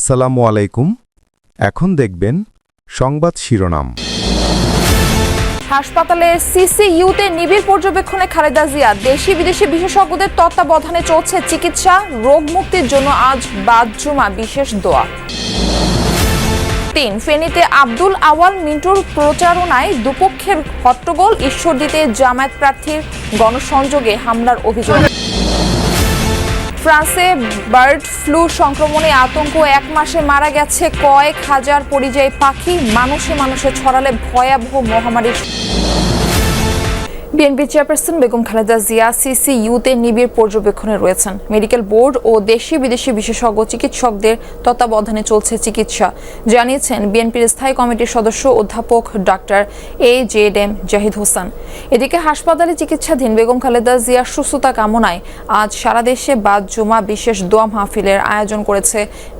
আসসালামু আলাইকুম। এখন দেখবেন সংবাদ শিরোনাম। হাসপাতালে সিসিইউতে নিবিড় পর্যবেক্ষণে খালেদা জিয়া। দেশি বিদেশি বিশেষজ্ঞদের তত্ত্বাবধানে চলছে চিকিৎসা। রোগ মুক্তির জন্য আজ বাদ জুমা বিশেষ দোয়া। তিন, ফেনীতে আব্দুল আওয়াল মিন্টুর প্রচারণায় দুপক্ষের হট্টগোল। ঈশ্বর দিতে জামায়াত প্রার্থীর গণসংযোগে হামলার অভিযোগ। ফ্রান্সে বার্ড ফ্লু সংক্রমণে আতঙ্ক। এক মাসে মারা গেছে কয়েক হাজার পরিযায়ী পাখি। মানুষে মানুষে ছড়ালে ভয়াবহ মহামারীর BNP chairperson Begum Khaleda Zia CC ইউতে নিবিড় পর্যবেক্ষণে রয়েছেন। মেডিকেল বোর্ড ও দেশি বিদেশি বিশেষজ্ঞ চিকিৎসকদের তত্ত্বাবধানে চলছে চিকিৎসা, জানিয়েছেন বিএনপির স্থায়ী কমিটির সদস্য অধ্যাপক doctor A Z M Zahid Hossain. এদিকে হাসপাতালে চিকিৎসাধীন বেগম খালেদা জিয়ার সুস্থতা কামনায় আজ সারা দেশে বাদ জুমা বিশেষ দোয়া মাহফিলের আয়োজন করেছে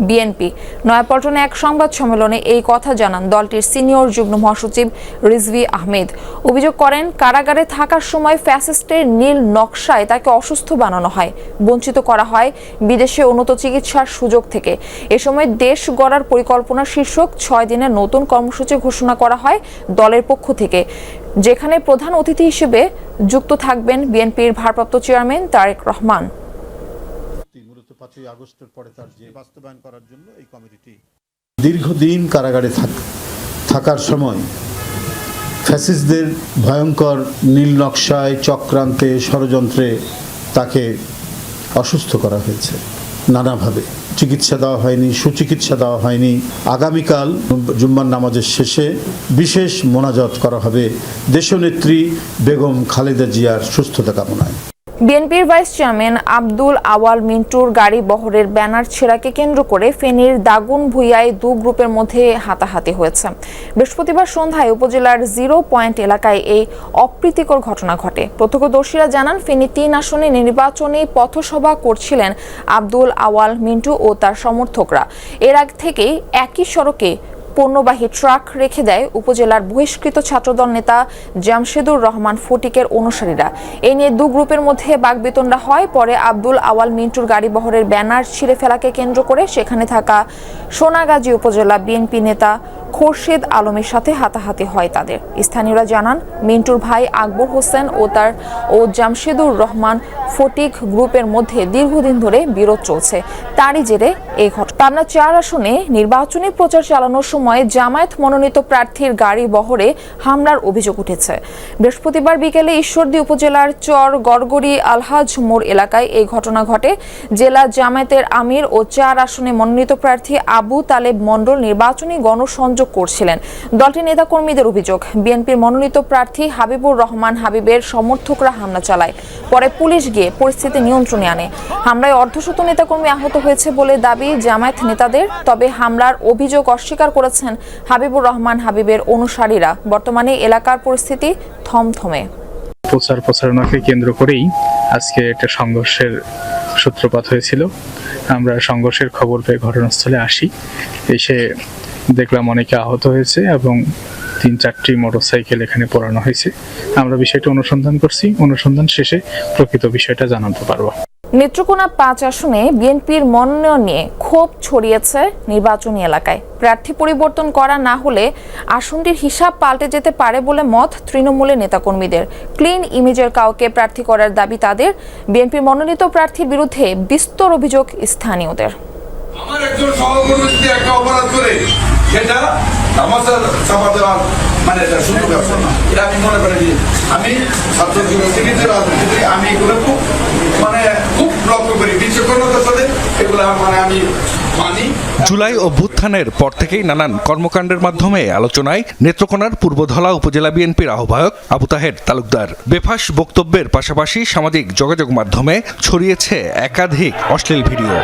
বিএনপি। নয়াপল্টনে এক সংবাদ সম্মেলনে এই কথা জানান দলটির সিনিয়র যুগ্ম মহাসচিব রিজভি আহমেদ। অভিযোগ করেন, কারাগারে থাকার সময় ফ্যাসিস্টের নীল নকশায় তাকে অসুস্থ বানানো হয়। বঞ্চিত করা হয় বিদেশে উন্নত চিকিৎসার সুযোগ থেকে। এ সময় দেশ গড়ার পরিকল্পনা শীর্ষক ছয় দিনের নতুন কর্মসূচি ঘোষণা করা হয় দলের পক্ষ থেকে। যেখানে প্রধান অতিথি হিসেবে যুক্ত থাকবেন বিএনপির ভারপ্রাপ্ত চেয়ারম্যান তারেক রহমান। দীর্ঘদিন কারাগারে থাকার সময় ফ্যাসিস্টদের ভয়ঙ্কর নীল নকশায় চক্রান্তে ষড়যন্ত্রে তাকে অসুস্থ করা হয়েছে নানাভাবে। চিকিৎসা দেওয়া হয়নি, সুচিকিৎসা দেওয়া হয়নি। আগামীকাল জুম্মার নামাজের শেষে বিশেষ মোনাজত করা হবে। দেশনেত্রী বেগম খালেদা জিয়ার সুস্থতা কামনায়। বিএনপির ভাইস চেয়ারম্যান আব্দুল আওয়াল মিন্টুর গাড়ি বহরের ব্যানার ছেঁড়াকে কেন্দ্র করে ফেনীর দাগুন ভুইয়ায় দু গ্রুপের মধ্যে হাতাহাতি হয়েছে। বৃহস্পতিবার সন্ধ্যায় উপজেলার জিরো পয়েন্ট এলাকায় এই অপ্রীতিকর ঘটনা ঘটে। প্রত্যক্ষদর্শীরা জানান, ফেনী তিন আসনে নির্বাচনী পথসভা করছিলেন আব্দুল আওয়াল মিন্টু ও তার সমর্থকরা। এর আগ থেকেই একই সড়কে পণ্যবাহী ট্রাক রেখে দেয় উপজেলার বহিষ্কৃত ছাত্রদল নেতা জামশেদুর রহমান ফটিকের অনুসারীরা। এ নিয়ে দু গ্রুপের মধ্যে বাগবিতণ্ডা হয়। পরে আব্দুল আওয়াল মিন্টুর গাড়ি বহরের ব্যানার ছিঁড়ে ফেলাকে কেন্দ্র করে সেখানে থাকা সোনাগাজী উপজেলা বিএনপি নেতা খোরশেদ আলমের সাথে হাতাহাতি হয় তাদের। স্থানীয়রা জানান, মিন্টুর ভাই আকবর হোসেন ও তার ও জামশেদুর রহমান ফটিক গ্রুপের মধ্যে দীর্ঘদিন ধরে বিরোধ চলছে। তারই জেরে এই ঘটনা পাবনা চার আসনে নির্বাচনী প্রচার চালানোর সময় জামায়াত মনোনীত প্রার্থীর গাড়ি বহরে হামলার অভিযোগ উঠেছে। বৃহস্পতিবার বিকেলে ঈশ্বরদী উপজেলার চর গড়গড়ি আলহাজ মোড় এলাকায় এই ঘটনা ঘটে। জেলা জামায়াতের আমির ও চার আসনে মনোনীত প্রার্থী আবু তালেব মণ্ডল নির্বাচনী গণসংযোগ করছিলেন। দলটির নেতাকর্মীদের অভিযোগ, বিএনপির মনোনীত প্রার্থী হাবিবুর রহমান হাবিবের সমর্থকরা হামলা চালায়। পরে পুলিশ গিয়ে পরিস্থিতি নিয়ন্ত্রণে আনে। হামলায় অর্ধশত নেতাকর্মী আহত হয়েছে বলে দাবি জামায়াত নেতাদের, তবে হামলার অভিযোগ অস্বীকার করেছেন হাবিবুর রহমান হাবিবের অনুসারীরা। বর্তমানে এলাকার পরিস্থিতি থমথমে। প্রচার প্রচারণাকে কেন্দ্র করেই আজকে একটা সংঘর্ষের সূত্রপাত হয়েছিল। আমরা সংঘর্ষের খবর পেয়ে ঘটনাস্থলে আসি। এসে দেখলাম অনেকে আহত হয়েছে এবং তিন চারটি মোটরসাইকেল এখানে পোড়ানো হয়েছে। আমরা বিষয়টা অনুসন্ধান করছি। অনুসন্ধান শেষে প্রকৃত বিষয়টা জানাতে পারব। নেত্রকোনা পাঁচ আসনে বিএনপির মনোনয়ন নিয়ে ক্ষোভ ছড়িয়েছে নির্বাচনী এলাকায়। প্রার্থী পরিবর্তন করা না হলে আসনটির হিসাব পাল্টে যেতে পারে বলে মত তৃণমূলের নেতাকর্মীদের। ক্লিন ইমেজের কাউকে প্রার্থী করার দাবি তাদের। বিএনপির মনোনীত প্রার্থীর বিরুদ্ধে বিস্তর অভিযোগ স্থানীয়দের। আমার একজন সহকর্মী একটা অপরাধ করে সেটা তামাশা চাপা দেওয়ার মানে এটা না এটা আমি মনে করি আমি রাজনীতি আমি এগুলো খুব মানে খুব লক্ষ্য করি। বিচক্ষণতার সাথে এগুলো মানে আমি জুলাই অভ্যুত্থানের পর থেকেই নানান কর্মকাণ্ডের মাধ্যমে আলোচনায় নেত্রকোনার পূর্বধলা উপজেলা বিএনপির আহ্বায়ক আবু তাহের তালুকদার বেফাস বক্তব্যের পাশাপাশি সামাজিক যোগাযোগ মাধ্যমে ছড়িয়েছে একাধিক অশ্লীল ভিডিও।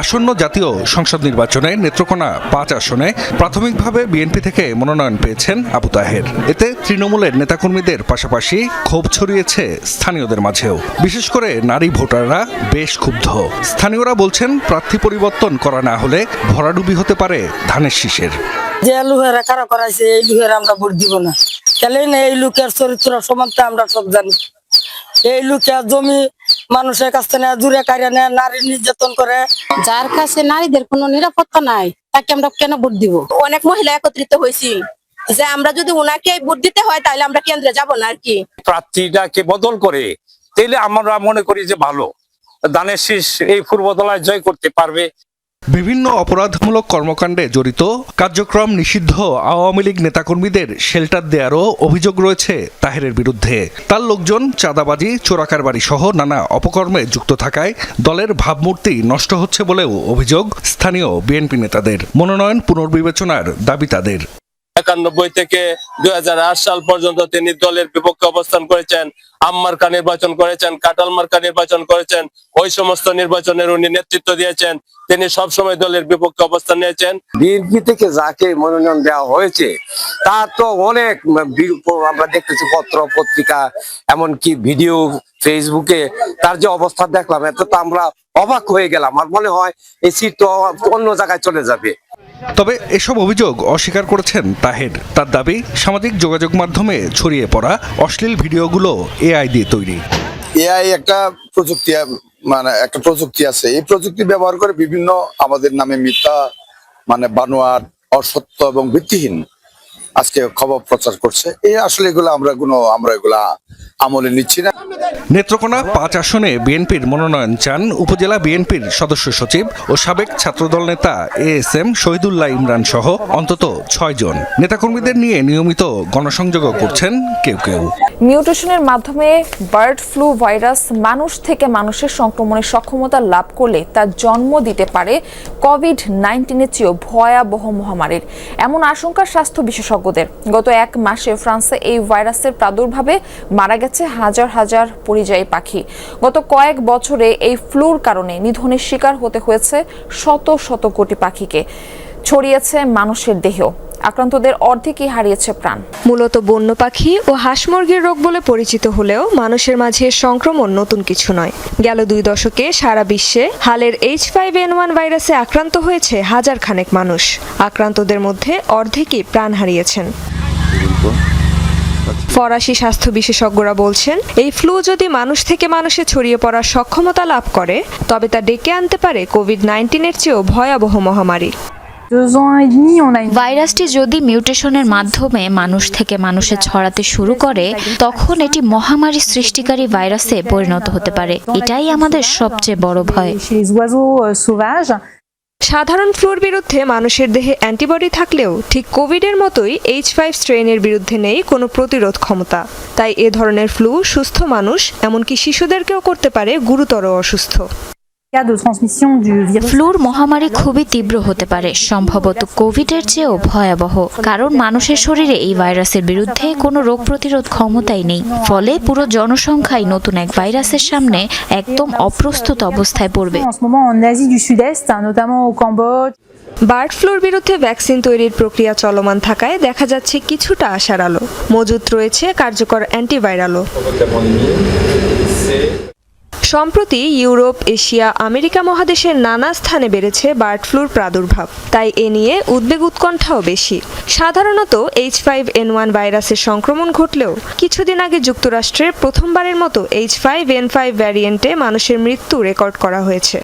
আসন্ন জাতীয় সংসদ নির্বাচনে নেত্রকোনা পাঁচ আসনে প্রাথমিকভাবে বিএনপি থেকে মনোনয়ন পেয়েছেন আবু তাহের। এতে তৃণমূলের নেতাকর্মীদের পাশাপাশি ক্ষোভ ছড়িয়েছে স্থানীয়দের মাঝেও। বিশেষ করে নারী ভোটাররা বেশ ক্ষুব্ধ। স্থানীয়রা বলছেন, প্রার্থী পরিবর্তন করা না হলে ভরাডুবি হতে পারে ধানের শীষের। যে লুহেরা কারা করাইছে, এই লুহের আমরা ভোট দিব না। তাহলে এই লোকের চরিত্র সম্বন্ধে আমরা সব জানি। এই লুকিয়া জমি মানুষের কাছ থেকে দূরে কারিয়ে নেয় নারী নির্যাতন করে। যার কাছে নারীদের কোনো নিরাপত্তা নাই তাকে আমরা কেন ভোট দিব? অনেক মহিলা একত্রিত হয়েছি যে আমরা যদি ওনাকে ভোট দিতে হয় তাহলে আমরা কেন্দ্রে যাব না আর কি। প্রার্থীটাকে বদল করে তাইলে আমরা মনে করি যে ভালো। দানের শীষ এই পূর্বতলায় জয় করতে পারবে। বিভিন্ন অপরাধমূলক কর্মকাণ্ডে জড়িত কার্যক্রম নিষিদ্ধ আওয়ামী লীগ নেতাকর্মীদের শেল্টার দেয়ারও অভিযোগ রয়েছে তাহেরের বিরুদ্ধে। তার লোকজন চাঁদাবাজি, চোরাকারবারি সহ নানা অপকর্মে যুক্ত থাকায় দলের ভাবমূর্তি নষ্ট হচ্ছে বলেও অভিযোগ স্থানীয় বিএনপি নেতাদের। মনোনয়ন পুনর্বিবেচনার দাবি তাদের। একানব্বই থেকে দুই হাজার আট সাল পর্যন্ত তিনি দলের বিপক্ষে অবস্থান করেছেন আম্মার্কা নির্বাচন করেছেন, কাটাল মার্কা নির্বাচন করেছেন, ওই সমস্ত নির্বাচনের উনি নেতৃত্ব দিয়েছেন। তিনি সবসময় দলের বিপক্ষে অবস্থান নিয়েছেন। বিএনপি থেকে যাকে মনোনয়ন দেওয়া হয়েছে তার তো অনেক আমরা দেখতেছি পত্র, পত্রিকা, এমনকি ভিডিও, ফেসবুকে তার যে অবস্থা দেখলাম, এত তো আমরা অবাক হয়ে গেলাম। আর মনে হয়, এই সিট তো অন্য জায়গায় চলে যাবে। তবে এসব অভিযোগ অস্বীকার করেছেন তাহের। তার দাবি, সামাজিক যোগাযোগ মাধ্যমে ছড়িয়ে পড়া অশ্লীল ভিডিওগুলো এআই দিয়ে তৈরি। এআই একটা প্রযুক্তি মানে একটা প্রযুক্তি আছে। এই প্রযুক্তি ব্যবহার করে বিভিন্ন আমাদের নামে মিথ্যা মানে বানোয়ার অসত্য এবং ভিত্তিহীন আজকে খবর প্রচার করছে। এই আসলে এগুলো আমরা কোনো, আমরা এগুলা আমলে নিচ্ছি না। নেত্রকোনা পাঁচ আসনে বিএনপির মনোনয়ন চান উপজেলা বিএনপির সদস্য সচিব ও সাবেক ছাত্রদল নেতা A S M Shahidullah Imran সহ অন্তত ছয় জন। নেতাকর্মীদের নিয়ে নিয়মিত গণসংযোগও করছেন কেউ কেউ। মিউটেশনের মাধ্যমে বার্ড ফ্লু ভাইরাস মানুষ থেকে মানুষের সংক্রমণের সক্ষমতা লাভ করলে তা জন্ম দিতে পারে কোভিড নাইন্টিনের চেয়েও ভয়াবহ মহামারীর। এমন আশঙ্কা স্বাস্থ্য বিশেষজ্ঞদের। গত এক মাসে ফ্রান্সে এই ভাইরাসের প্রাদুর্ভাবে মারা গেছে হাজার হাজার পরিযায়ী পাখি। গত কয়েক বছরে এই ফ্লুর কারণে নিধনের শিকার হতে হয়েছে শত শত কোটি পাখিকে। ছড়িয়েছে মানুষের দেহেও আক্রান্তদের অর্ধেকই হারিয়েছে প্রাণ। মূলত বন্য পাখি ও হাঁস মুরগির রোগ বলে পরিচিত হলেও মানুষের মাঝে সংক্রমণ নতুন কিছু নয়। গেল দুই দশকে সারা বিশ্বে হালের এইচ ফাইভ এন ওয়ান ভাইরাসে আক্রান্ত হয়েছে হাজার খানেক মানুষ। আক্রান্তদের মধ্যে অর্ধেকই প্রাণ হারিয়েছেন। ফরাসি স্বাস্থ্য বিশেষজ্ঞরা বলছেন এই ফ্লু যদি মানুষ থেকে মানুষে ছড়িয়ে পড়ার সক্ষমতা লাভ করে তবে তা ডেকে আনতে পারে কোভিড নাইন্টিনের চেয়েও ভয়াবহ মহামারী। ভাইরাসটি যদি মিউটেশনের মাধ্যমে মানুষ থেকে মানুষে ছড়াতে শুরু করে তখন এটি মহামারী সৃষ্টিকারী ভাইরাসে পরিণত হতে পারে। এটাই আমাদের সবচেয়ে বড় ভয়। সাধারণ ফ্লুর বিরুদ্ধে মানুষের দেহে অ্যান্টিবডি থাকলেও ঠিক কোভিডের মতোই এইচ ফাইভ স্ট্রেনের বিরুদ্ধে নেই কোনো প্রতিরোধ ক্ষমতা। তাই এ ধরনের ফ্লু সুস্থ মানুষ, এমনকি শিশুদেরকেও করতে পারে গুরুতর অসুস্থ। ফ্লুর মহামারী খুবই তীব্র হতে পারে সম্ভবত কোভিডের চেয়েও ভয়াবহ কারণ মানুষের শরীরে এই ভাইরাসের বিরুদ্ধে কোনো রোগ প্রতিরোধ ক্ষমতাই নেই। ফলে পুরো জনসংখ্যাই নতুন এক ভাইরাসের সামনে একদম অপ্রস্তুত অবস্থায় পড়বে। বার্ড ফ্লুর বিরুদ্ধে ভ্যাকসিন তৈরির প্রক্রিয়া চলমান থাকায় দেখা যাচ্ছে কিছুটা আশার আলো। মজুত রয়েছে কার্যকর অ্যান্টিভাইরালও। সম্প্রতি ইউরোপ, এশিয়া, আমেরিকা মহাদেশের নানা স্থানে বেড়েছে বার্ড ফ্লুর প্রাদুর্ভাব। তাই এ নিয়ে উদ্বেগ উৎকণ্ঠাও বেশি। সাধারণত এইচ ফাইভ এন ওয়ান ভাইরাসের সংক্রমণ ঘটলেও কিছুদিন আগে যুক্তরাষ্ট্রে প্রথমবারের মতো এইচ ফাইভ এন ফাইভ ভ্যারিয়েন্টে মানুষের মৃত্যু রেকর্ড করা হয়েছে।